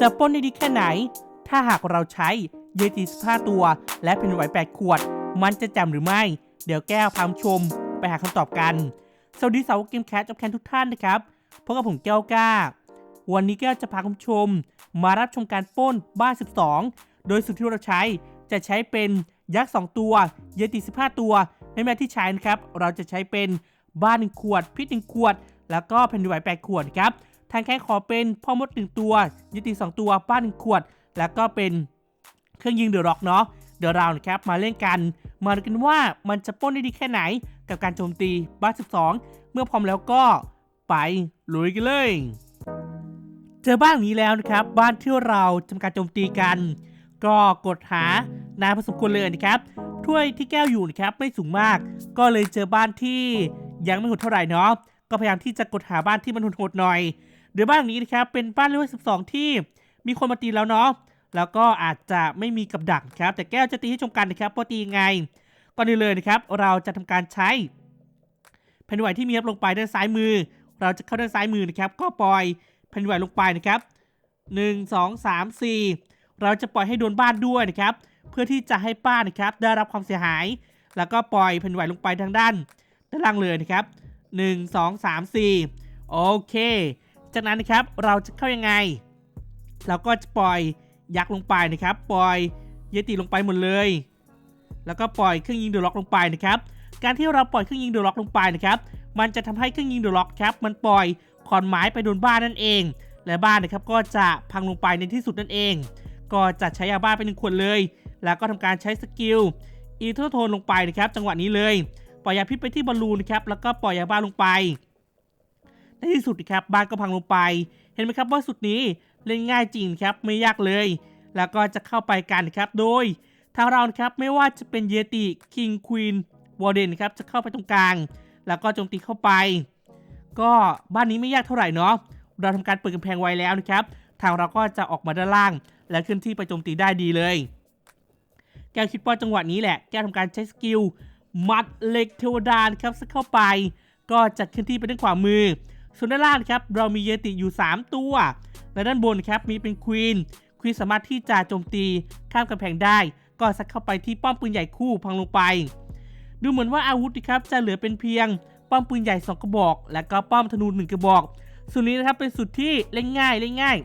จะป้นได้ดีแค่ไหน ถ้าหากเราใช้เยติ15 ตัว และแผ่นไหว8ขวด มันจะจำหรือไม่ เดี๋ยวแก้วพามชม ไปหาคำตอบกัน สวัสดีสาวเกมแคสกับแคนทุกท่านนะครับพบกับผมแก้วกล้า วันนี้แก้วจะพาคุณชม มารับชมการป้นบ้าน 12 โดยสุดที่เราใช้จะใช้เป็นยักษ์ 2 ตัว เยติ 15 ตัวไม่แม้ที่ใช้นะครับ เราจะใช้เป็นบ้าน 1 ขวดพิษ1ขวด แล้วก็แผ่นดินไหว8ขวดครับ ทางแค่ขอเป็นพ่อมด1ตัวเยติ2ตัวบ้าน1ขวด แล้วก็เป็นเครื่องยิงเดอะร็อกเนาะเดี๋ยวเรานะครับมาเล่นกัน มาดูกันว่ามันจะป้นได้ดีแค่ไหนกับการโจมตีบ้าน12 เมื่อพร้อมแล้วก็ไปลุยกันเลย เจอบ้านนี้แล้วนะครับ บ้านที่เราทำการโจมตีกัน ก็กดหานานพอสมควรเลยนะครับถ้วยที่แก้วอยู่นะครับไม่สูงมาก ก็เลยเจอบ้านที่ยังไม่หดเท่าไหร่เนาะก็พยายามที่จะกดหาบ้านที่มันหดๆหน่อย เดี๋ยวบ้านหลังนี้นะครับเป็นบ้านเลเวล12 ที่มีคนมาตีแล้วเนาะแล้วก็อาจจะไม่มีกับดักครับ แต่แก้วจะตีให้ชมกันนะครับว่าตียังไงก่อนอื่นเลยนะครับ เราจะทำการใช้แผ่นไหวที่มีครับลงไปด้านซ้ายมือ เราจะเข้าด้านซ้ายมือนะครับ ก็ปล่อยแผ่นไหวลงไปนะครับ 1 2 3 4 เราจะปล่อยให้โดนบ้านด้วยนะครับ เพื่อที่จะให้บ้านนะครับ ได้รับความเสียหาย แล้วก็ปล่อยแผ่นดินไหวลงไปทางด้าน ด้านล่างเลยนะครับ 1 2 3 4 โอเค จากนั้นนะครับเราจะเข้ายังไง เราก็จะปล่อยยักษ์ลงไปนะครับ ปล่อยเยติลงไปหมดเลย แล้วก็ปล่อยเครื่องยิงเดอล็อกลงไปนะครับ การที่เราปล่อยเครื่องยิงเดอล็อกลงไปนะครับ มันจะทำให้เครื่องยิงเดอล็อกครับ มันปล่อยขอนไม้ไปโดนบ้านนั่นเอง และบ้านนะครับก็จะพังลงไปในที่สุดนั่นเอง ก็จะใช้ยาบ้าไปหนึ่งขวดเลย แล้วก็ทำการใช้สกิลอีเทอร์โทนลงไปนะครับ จังหวะนี้เลย ปล่อยยาพิษไปที่บอลลูนนะครับ แล้วก็ปล่อยยาบ้าลงไป ในที่สุดนะครับบ้านก็พังลงไป เห็นไหมครับว่าสุดนี้เล่นง่ายจริงครับไม่ยากเลย แล้วก็จะเข้าไปกันนะครับโดยทางเราครับไม่ว่าจะเป็นเยติคิงควีนวอร์เดนครับจะเข้าไปตรงกลาง แล้วก็โจมตีเข้าไป ก็บ้านนี้ไม่ยากเท่าไหร่เนาะเราทำการเปิดกำแพงไว้แล้วนะครับ ทางเราก็จะออกมาด้านล่าง และเคลื่อนที่ไปโจมตีได้ดีเลย แก้วคิดว่าจังหวะนี้แหละ แก้วทำการใช้สกิลมัดเหล็กเทวดานครับสักเข้าไป ก็จะเคลื่อนที่ไปด้านขวามือ ส่วนด้านล่างครับเรามีเยติอยู่ 3 ตัว และด้านบนครับมีเป็นควีนควีนสามารถที่จะโจมตีข้ามกำแพงได้ ก็ซักเข้าไปที่ป้อมปืนใหญ่คู่พังลงไป ดูเหมือนว่าอาวุธนะครับจะเหลือเป็นเพียง ป้อมปืนใหญ่ 2 กระบอก และก็ป้อมธนูหนึ่งกระบอกส่วนนี้นะครับเป็นสุดที่เล่นง่ายเล่นง่าย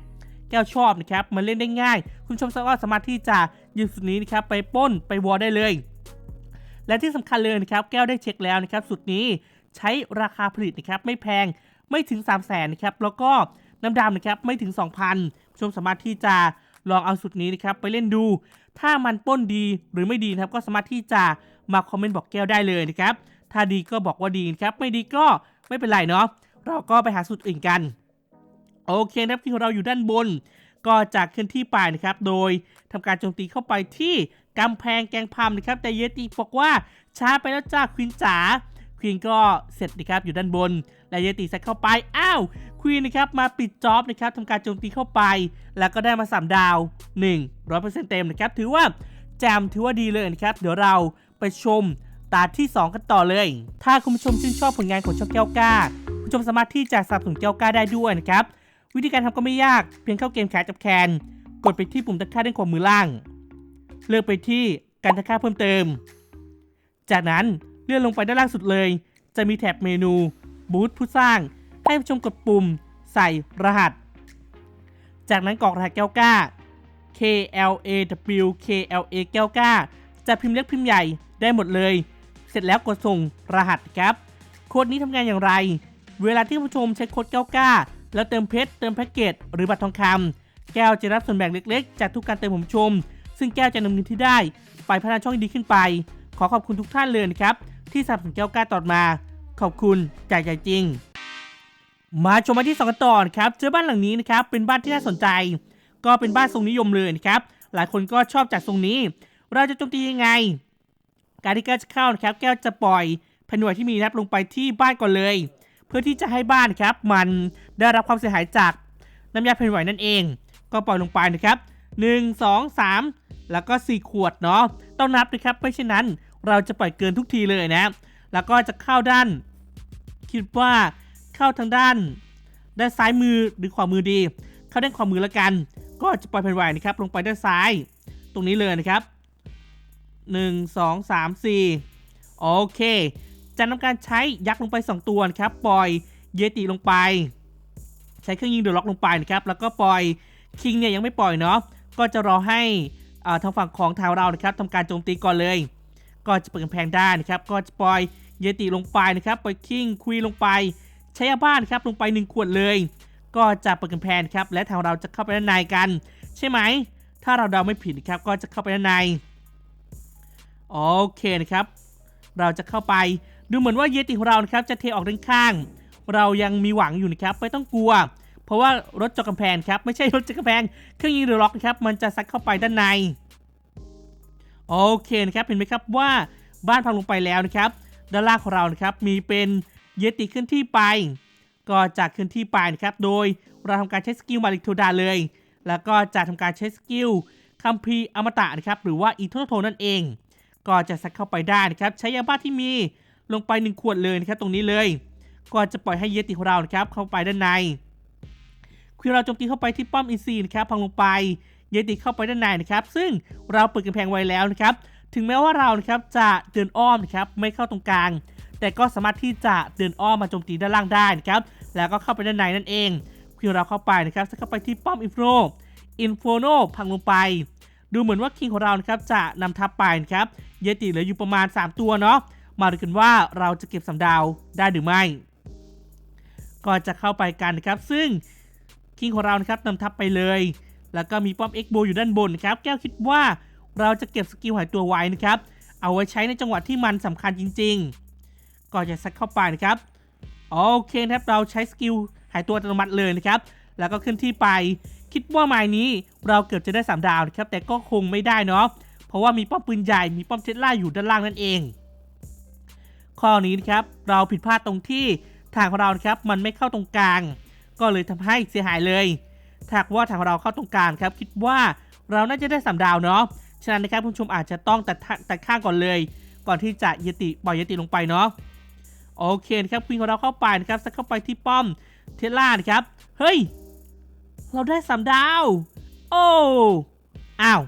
แก้วชอบนะครับมันเล่นได้ง่าย คุณชมก็สามารถที่จะยืมสุดนี้นะครับไปป้นไปวอลได้เลย และที่สำคัญเลยนะครับแก้วได้เช็คแล้วนะครับสุดนี้ใช้ราคาผลิตนะครับไม่แพง ไม่ถึง 3 0 0แสนนะครับแล้วก็น้ำดำนะครับไม่ถึง 2,000ผู้ชมสามารถที่จะลองเอาสุดนี้นะครับไปเล่นดู ถ้ามันป้นดีหรือไม่ดีนะครับก็สามารถที่จะมาคอมเมนต์บอกแก้วได้เลยนะครับถ้าดีก็บอกว่าดีนะครับไม่ดีก็ไม่เป็นไรเนาะเราก็ไปหาสูตรอื่นกันโอเคนะครับที่ของเราอยู่ด้านบน ก็จะเคลื่อนที่ไปนะครับ โดยทำการโจมตีเข้าไปที่กำแพงแกงพามนะครับ แต่เยติบอกว่าช้าไปแล้วจ้าควินจ๋าควีนก็เสร็จนะครับอยู่ด้านบน และเยติใส่เข้าไป อ้าวควีนนะครับมาปิดจ็อบนะครับทำการโจมตีเข้าไป แล้วก็ได้มา 3 ดาว1 100%เต็มนะครับถือว่าแจมถือว่าดีเลยนะครับ เดี๋ยวเราไปชมตาที่ 2 กันต่อเลย ถ้าคุณผู้ชมชื่นชอบผลงานของช่องแก้วกล้าคุณผู้ชมสามารถที่จะสนับสนุนแก้วกล้าได้ด้วยนะครับวิธีการทำก็ไม่ยากเพียงเข้าเกมแคสจับแคนกดไปที่ปุ่มตะค่าด้านขวามือล่าง เลือกไปที่การตะค่าเพิ่มเติม จากนั้นเลื่อนลงไปด้านล่างสุดเลย จะมีแท็บเมนู บูธผู้สร้าง ให้ผู้ชมกดปุ่ม ใส่รหัส จากนั้นกรอกรหัสแก้วกล้า KLAW KLA แก้วกล้า จะพิมพ์เล็กพิมพ์ใหญ่ได้หมดเลย เสร็จแล้วกดส่งรหัสครับ โค้ดนี้ทำงานอย่างไร เวลาที่ผู้ชมใช้โค้ดแก้วกล้า แล้วเติมเพชรเติมแพ็กเกจหรือบัตรทองคำแก้วจะรับส่วนแบ่งเล็กๆ จากทุกการเติมผมชม ซึ่งแก้วจะนำเงินที่ได้ ไปพัฒนาช่องให้ดีขึ้นไป ขอขอบคุณทุกท่านเลยนะครับที่สนับสนุนแก้วกล้าต่อมา ขอบคุณจากใจจริง มาชมมาที่สองกันต่อนครับเจอบ้านหลังนี้นะครับเป็นบ้านที่น่าสนใจ ก็เป็นบ้านทรงนิยมเลยนะครับหลายคนก็ชอบจากทรงนี้ เราจะโจมตียังไง การที่แก้วจะเข้านะครับ แก้วจะปล่อยแผ่นหวยที่มีนะครับลงไปที่บ้านก่อนเลย เพื่อที่จะให้บ้านครับ มันได้รับความเสียหายจากน้ำยาแผ่นไหวนั่นเอง ก็ปล่อยลงไปนะครับ 1 2 3 แล้วก็ 4 ขวดเนาะต้องนับนะครับไม่เช่นนั้น เราจะปล่อยเกินทุกทีเลยนะ แล้วก็จะเข้าด้าน คิดว่าเข้าทางด้าน ด้านซ้ายมือหรือขวามือดี เข้าด้านขวามือแล้วกัน ก็จะปล่อยแผ่นไหวนะครับ ลงไปด้านซ้าย ตรงนี้เลยนะครับ 1 2 3 4 โอเคจะทำการใช้ยักษ์ลงไป 2 ตัวนะครับ ปล่อยเยติลงไป ใช้เครื่องยิงเดือดล็อกลงไปนะครับ แล้วก็ปล่อยคิงเนี่ยยังไม่ปล่อยเนาะ ก็จะรอให้อ่าทางฝั่งของทางเรานะครับทำการโจมตีก่อนเลย ก็จะเปิดกำแพงได้นะครับ ก็จะปล่อย เยติลงไปนะครับไปคิงคุยลงไปใช้บ้านครับลงไป 1 ขวดเลย ก็จะเปิดกำแพงครับและทางเราจะเข้าไปด้านในกัน ใช่ไหม ถ้าเราเดาไม่ผิดครับก็จะเข้าไปด้านในโอเคนะครับ เราจะเข้าไปดูเหมือนว่าเยติของเราครับจะเทออกด้านข้าง เรายังมีหวังอยู่นะครับไม่ต้องกลัว เพราะว่ารถจอกำแพงครับไม่ใช่รถจอกำแพงเครื่องยิงเรือล็อกครับมันจะซัดเข้าไปด้านในโอเคนะครับเห็นไหมครับว่าบ้านพังลงไปแล้วนะครับ ด้านล่างของเรานะครับมีเป็นเยติขึ้นที่ไป ก็จะขึ้นที่ไปนะครับโดยเราทำการใช้สกิลมาริกโทดาเลย แล้วก็จะทำการใช้สกิลคัมภีอมตะนะครับหรือว่าอีโทโทนั่นเอง ก็จะซัดเข้าไปได้นะครับใช้ยาบ้าที่มีลงไป 1 ขวดเลยนะครับตรงนี้เลย ก็จะปล่อยให้เยติของเรานะครับเข้าไปด้านในคือเราโจมตีเข้าไปที่ป้อมอินซีนะครับพังลงไป เยติเข้าไปด้านในนะครับซึ่งเราเปิดกำแพงไว้แล้วนะครับ ถึงแม้ว่าเรานะครับจะเดินอ้อมนะครับไม่เข้าตรงกลาง แต่ก็สามารถที่จะเดินอ้อมมาโจมตีด้านล่างได้นะครับแล้วก็เข้าไปด้านในนั่นเองคือเราเข้าไปนะครับจะเข้าไปที่ป้อมอินโฟอินโฟโนพังลงไป ดูเหมือนว่าคิงของเรานะครับจะนำทัพไปนะครับเยติเหลืออยู่ประมาณ 3 ตัวเนาะมาดูกันว่าเราจะเก็บสำดาวได้หรือไม่ ก็จะเข้าไปกันนะครับซึ่งคิงของเรานะครับนำทัพไปเลย แล้วก็มีป้อมเอ็กโบอยู่ด้านบนนะครับแก้วคิดว่า เราจะเก็บสกิลหายตัวไว้นะครับ เอาไว้ใช้ในจังหวะที่มันสำคัญจริง ๆ ก็จะซัดเข้าไปนะครับ โอเคครับ เราใช้สกิลหายตัวอัตโนมัติเลยนะครับ แล้วก็ขึ้นที่ไป คิดว่าไม้นี้เราเกือบจะได้ 3 ดาวนะครับ แต่ก็คงไม่ได้เนาะ เพราะว่ามีป้อมปืนใหญ่ มีป้อมเทสลาอยู่ด้านล่างนั่นเอง ข้อนี้นะครับ เราผิดพลาดตรงที่ทางของเราครับ มันไม่เข้าตรงกลาง ก็เลยทำให้เสียหายเลยถ้าว่าทางของเราเข้าตรงกลางครับ คิดว่าเราน่าจะได้3ดาวเนาะ ฉะนั้นนะครับคุณผู้ชมอาจจะต้องตัดท่าตัดข้างก่อนเลย ก่อนที่จะยติปล่อยยติลงไปเนาะโอเคนะครับควีนของเราเข้าไปนะครับสักเข้าไปที่ป้อมเทสลานะครับเฮ้ย เราได้สามดาว โอ้อ้าว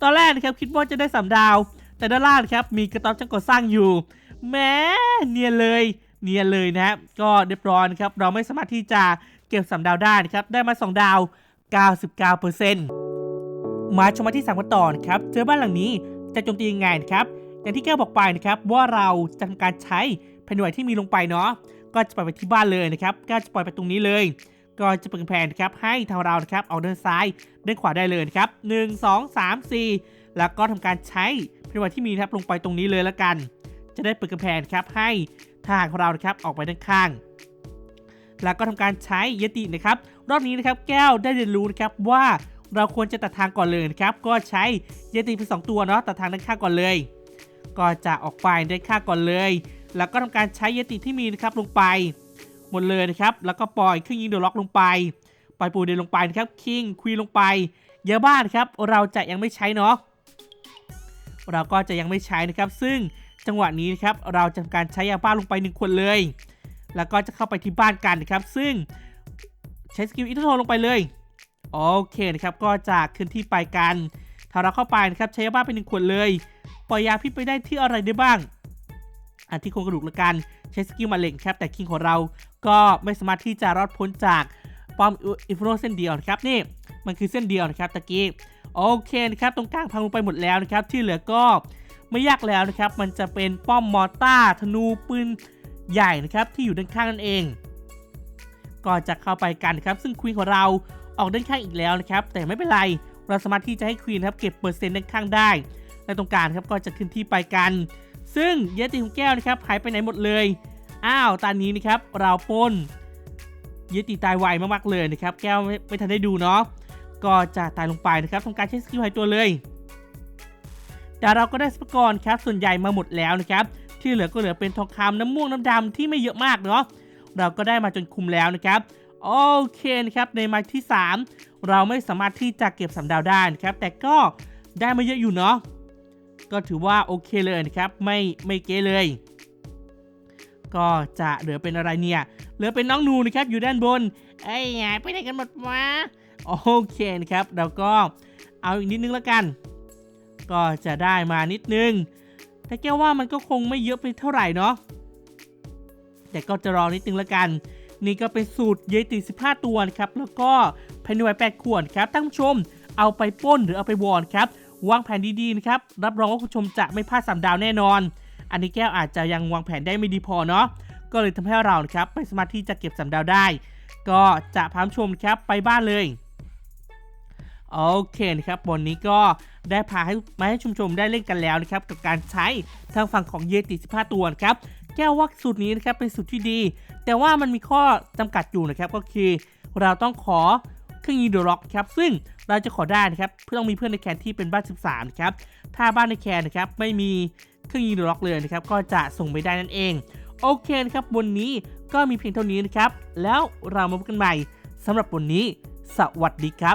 ตอนแรกนะครับคิดว่าจะได้สามดาว แต่ด้านล่างครับมีกระต๊อบจังก่อสร้างอยู่แม้เนียนเลยเนียนเลยนะครับก็เรียบร้อยครับ เราไม่สามารถที่จะเก็บสามดาวได้นะครับ ได้มา2ดาว 99% มาชมมาที่3กันต่อนะครับเจอบ้านหลังนี้จะโจมตียังไงนะครับ อย่างที่แก้วบอกไปนะครับว่าเราจะทำการใช้แผ่นไหวที่มีลงไปเนาะก็จะปล่อยไปที่บ้านเลยนะครับก็จะปล่อยไปตรงนี้เลย ก็จะเปิดกำแพงนะครับให้ทางเรานะครับเอาด้านซ้ายเด้านขวาได้เลยนะครับหนึ่งสองสามสี่แล้วก็ทำการใช้แผ่นไหวที่มีนะครับลงไปตรงนี้เลยแล้วกัน จะได้เปิดกำแพงนะครับให้ทางของเรานะครับออกไปด้านข้าง แล้วก็ทำการใช้ยตินะครับ รอบนี้นะครับแก้วได้เรียนรู้นะครับว่า เราควรจะตัดทางก่อนเลยนะครับ ก็ใช้เยติเป็นสองตัวเนาะตัดทางด้านข้างก่อนเลย ก็จะออกไปด้านข้างก่อนเลย แล้วก็ทำการใช้เยติที่มีนะครับลงไป หมดเลยนะครับ แล้วก็ปล่อยเครื่องยิงเดือล็อกลงไป ปล่อยปูเดนลงไปนะครับคิงควีลงไป เยอะบ้านครับ เราจะยังไม่ใช้เนาะเราก็จะยังไม่ใช้นะครับ ซึ่งจังหวะนี้นะครับเราจะทำการใช้ยาบ้าลงไปหนึ่งขวดเลย แล้วก็จะเข้าไปที่บ้านกันนะครับ ซึ่งใช้สกิลอิทโทลงไปเลย โอเคนะครับก็จะขึ้นที่ไปกัน ถ้าเราเข้าไปนะครับใช้ยาบ้าไปหนึ่งขวดเลย ปล่อยยาพิษไปได้ที่อะไรได้บ้าง อันที่โครงกระดูกละกันใช้สกิลมาเล็งครับแต่คิงของเราก็ไม่สามารถที่จะรอดพ้นจากป้อมอินฟโนเส้นเดียวนะครับนี่มันคือเส้นเดียวนะครับตะกี้โอเคนะครับตรงกลางพังลงไปหมดแล้วนะครับที่เหลือก็ไม่ยากแล้วนะครับ มันจะเป็นป้อมมอร์ต้าธนูปืนใหญ่นะครับที่อยู่ด้านข้างนั่นเอง ก็จะเข้าไปกันนะครับซึ่งควีนของเรา ออกด้านข้างอีกแล้วนะครับ แต่ไม่เป็นไร เราสามารถที่จะให้ควีนครับเก็บเปอร์เซ็นต์ด้านข้างได้ และตรงกลางครับก็จะขึ้นที่ไปกัน ซึ่งเยติของแก้วนะครับหายไปไหนหมดเลย อ้าวตอนนี้นะครับเราปนเยติตายไวมากๆเลยนะครับ แก้วไม่ไม่ทันได้ดูเนาะ ก็จะตายลงไปนะครับทำการใช้สกิลหายตัวเลย แต่เราก็ได้สปกรครับ ส่วนใหญ่มาหมดแล้วนะครับ ที่เหลือก็เหลือเป็นทองคำน้ำม่วงน้ำดำที่ไม่เยอะมากเนาะ เราก็ได้มาจนคุมแล้วนะครับ โอเคนะครับในมาที่ 3 เราไม่สามารถที่จะเก็บสำดาวได้นะครับ แต่ก็ได้มาเยอะอยู่เนาะก็ถือว่าโอเคเลยนะครับ ไม่ไม่เก๊เลย ก็จะเหลือเป็นอะไรเนี่ยเหลือเป็นน้องนูนะครับอยู่ด้านบนเอ้หายไปไหนกันหมดวะโอเคนะครับเราก็เอาอีกนิดนึงแล้วกัน ก็จะได้มานิดนึง แต่แก้วว่ามันก็คงไม่เยอะไปเท่าไหร่เนาะแต่ก็จะรอนิดนึงแล้วกัน นี่ก็เป็นสูตรเยติ15 ตัวนะครับแล้วก็ภายในวัย8ขวดครับท่านผู้ชมเอาไปป้นหรือเอาไปวอนครับวางแผนดีๆนะครับรับรองว่าคุณผู้ชมจะไม่พลาดสามดาวแน่นอน อันนี้แก้วอาจจะยังวางแผนได้ไม่ดีพอเนาะก็เลยทำให้เราครับไม่สามารถที่จะเก็บสามดาวได้ ก็จะพาคุณผู้ชมครับไปบ้านเลยโอเคนะครับวันนี้ก็ได้พาให้มาให้ชุมชมได้เล่นกันแล้วนะครับกับการใช้ทางฝั่งของเยติ15 ตัวครับ แก้วว่าสูตรนี้นะครับเป็นสูตรที่ดี แต่ว่ามันมีข้อจำกัดอยู่นะครับก็คือ เราต้องขอเครื่องยิงโดร็อกครับซึ่งเราจะขอได้นะครับเพื่อต้องมีเพื่อนในแคนที่เป็นบ้าน 13นะครับถ้าบ้านในแคนนะครับไม่มีเครื่องยิงโดร็อกเลยนะครับก็จะส่งไม่ได้นั่นเอง โอเคนะครับวันนี้ก็มีเพียงเท่านี้นะครับแล้วเรามาพบกันใหม่สำหรับวันนี้ สวัสดีครับ